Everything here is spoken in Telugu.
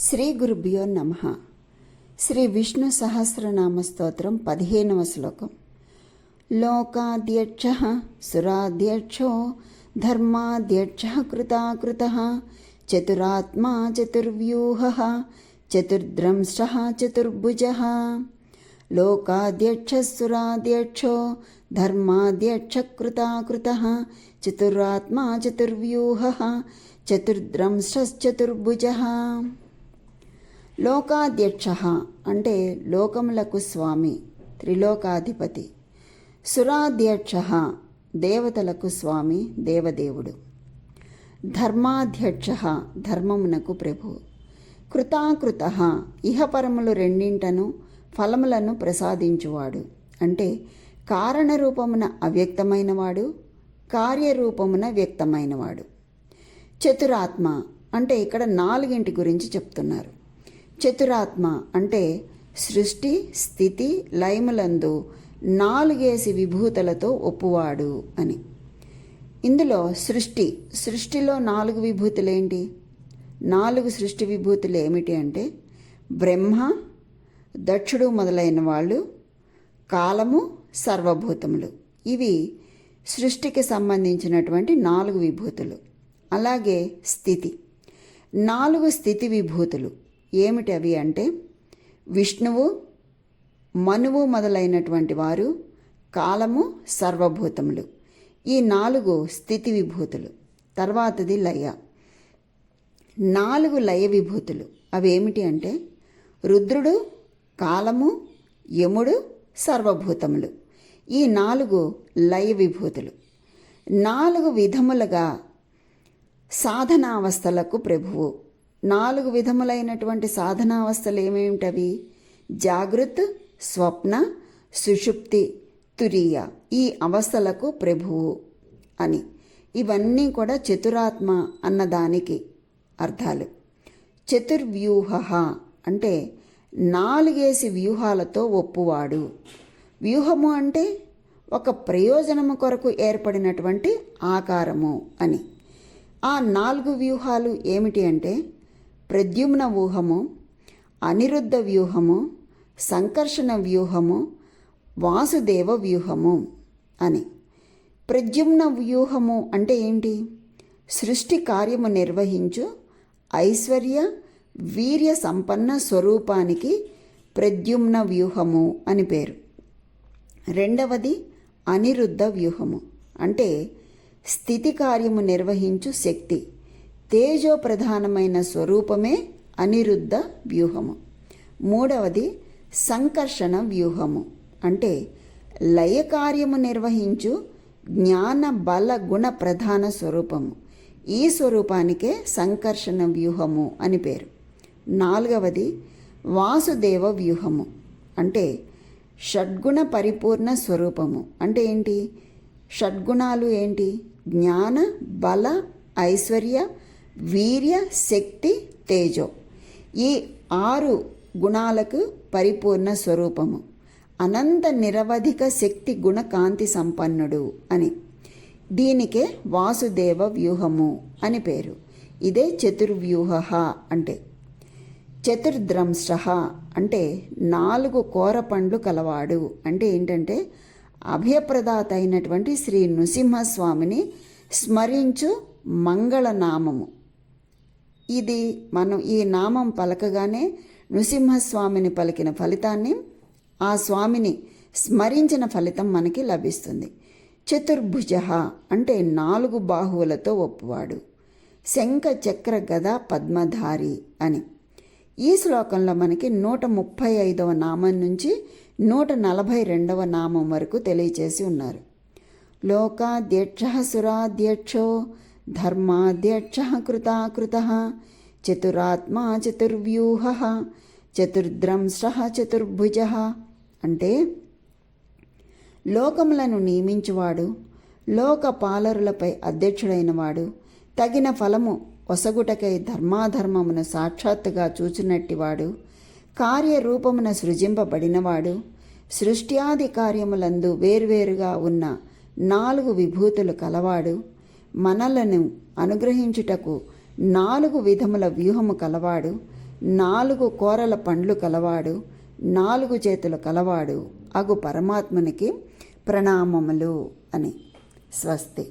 శ్రీ గురుభ్యో నమ. శ్రీ విష్ణు సహస్రనామ స్తోత్రం పదిహేనవ శ్లోకం. లోకాధ్యక్ష సురాధ్యక్షో ధర్మాధ్యక్ష కృతాకృత చతురాత్మా చతుర్వ్యూహ చతుర్ద్రంశ చతుర్భుజ. లోకాధ్యక్ష సురాధ్యక్షో ధర్మాధ్యక్ష కృతాకృత చతురాత్మా చతుర్వ్యూహ చతుర్ద్రంశ్చతుర్భుజ లోకాధ్యక్ష అంటే లోకములకు స్వామి త్రిలోకాధిపతి. సురాధ్యక్ష దేవతలకు స్వామి దేవదేవుడు. ధర్మాధ్యక్ష ధర్మమునకు ప్రభు. కృతాకృత ఇహపరములు రెండింటను ఫలములను ప్రసాదించువాడు. అంటే కారణరూపమున అవ్యక్తమైనవాడు కార్యరూపమున వ్యక్తమైనవాడు. చతురాత్మ అంటే ఇక్కడ నాలుగింటి గురించి చెప్తున్నారు. చతురాత్మ అంటే సృష్టి స్థితి లయములందు నాలుగేసి విభూతులతో ఒప్పువాడు అని. ఇందులో సృష్టి సృష్టిలో నాలుగు విభూతులేంటి? నాలుగు సృష్టి విభూతులు ఏమిటి అంటే బ్రహ్మ దక్షుడు మొదలైన వాళ్ళు కాలము సర్వభూతములు. ఇవి సృష్టికి సంబంధించినటువంటి నాలుగు విభూతులు. అలాగే స్థితి. నాలుగు స్థితి విభూతులు. ఏమిటి అవి అంటే విష్ణువు మనువు మొదలైనటువంటి వారు కాలము సర్వభూతములు. ఈ నాలుగు స్థితి విభూతులు. తర్వాతది లయ. నాలుగు లయ విభూతులు. అవి ఏమిటి అంటే రుద్రుడు కాలము యముడు సర్వభూతములు. ఈ నాలుగు లయ విభూతులు. నాలుగు విధములుగా సాధనావస్థలకు ప్రభువు. నాలుగు విధములైనటువంటి సాధనావస్థలు ఏమేమిటవి జాగృత్ స్వప్న సుషుప్తి తురియ ఈ అవస్థలకు ప్రభువు అని. ఇవన్నీ కూడా చతురాత్మ అన్నదానికి అర్థాలు. చతుర్వ్యూహ అంటే నాలుగేసి వ్యూహాలతో ఒప్పువాడు. వ్యూహము అంటే ఒక ప్రయోజనము కొరకు ఏర్పడినటువంటి ఆకారము అని. ఆ నాలుగు వ్యూహాలు ఏమిటి అంటే ప్రద్యుమ్న వ్యూహము అనిరుద్ధ వ్యూహము సంకర్షణ వ్యూహము వాసుదేవ వ్యూహము అని. ప్రద్యుమ్న వ్యూహము అంటే ఏంటి? సృష్టి కార్యము నిర్వహించు ఐశ్వర్య వీర్య సంపన్న స్వరూపానికి ప్రద్యుమ్న వ్యూహము అని పేరు. రెండవది అనిరుద్ధ వ్యూహము అంటే స్థితి కార్యము నిర్వహించు శక్తి. తేజో ప్రధానమైన స్వరూపమే అనిరుద్ధ వ్యూహము. మూడవది సంకర్షణ వ్యూహము. అంటే లయ కార్యము నిర్వహించు జ్ఞాన బల గుణ ప్రధాన స్వరూపము. ఈ స్వరూపానికే సంకర్షణ వ్యూహము అని పేరు. నాలుగవది వాసుదేవ వ్యూహము. అంటే షడ్గుణ పరిపూర్ణ స్వరూపము. అంటే ఏంటి? షడ్గుణాలు ఏంటి? జ్ఞాన బల ఐశ్వర్య వీర్య శక్తి తేజో. ఈ ఆరు గుణాలకు పరిపూర్ణ స్వరూపము. అనంత నిరవధిక శక్తి గుణ కాంతి సంపన్నుడు అని. దీనికే వాసుదేవ వ్యూహము అని పేరు. ఇదే చతుర్వ్యూహ అంటే. చతుర్ద్రంశ అంటే నాలుగు కోర పండ్లు కలవాడు. అంటే ఏంటంటే అభయప్రదాత అయినటువంటి శ్రీ నృసింహస్వామిని స్మరించు మంగళనామము. ఇది మనం ఈ నామం పలకగానే నృసింహస్వామిని పలికిన ఫలితాన్ని ఆ స్వామిని స్మరించిన ఫలితం మనకి లభిస్తుంది. చతుర్భుజ అంటే నాలుగు బాహువులతో ఒప్పువాడు. శంఖ చక్ర గద పద్మధారి అని. ఈ శ్లోకంలో మనకి నూట ముప్పై ఐదవ నామం నుంచి నూట నలభై రెండవ నామం వరకు తెలియచేసి ఉన్నారు. లోకాధ్యక్ష సురాధ్యక్షో ధర్మాధ్యక్ష కృతకృత చతురాత్మా చతుర్వ్యూహ చతుర్ద్రంశ చతుర్భుజ అంటే లోకములను నియమించువాడు లోక పాలరులపై అధ్యక్షుడైనవాడు తగిన ఫలము ఒసగుటకై ధర్మాధర్మమును సాక్షాత్తుగా చూచినట్టివాడు కార్యరూపమున సృజింపబడినవాడు సృష్ట్యాది కార్యములందు వేర్వేరుగా ఉన్న నాలుగు విభూతులు కలవాడు మనలను అనుగ్రహించుటకు నాలుగు విధముల వ్యూహము కలవాడు నాలుగు కోరల పండ్లు కలవాడు నాలుగు చేతులు కలవాడు అగు పరమాత్మునికి ప్రణామములు అని. స్వస్తి.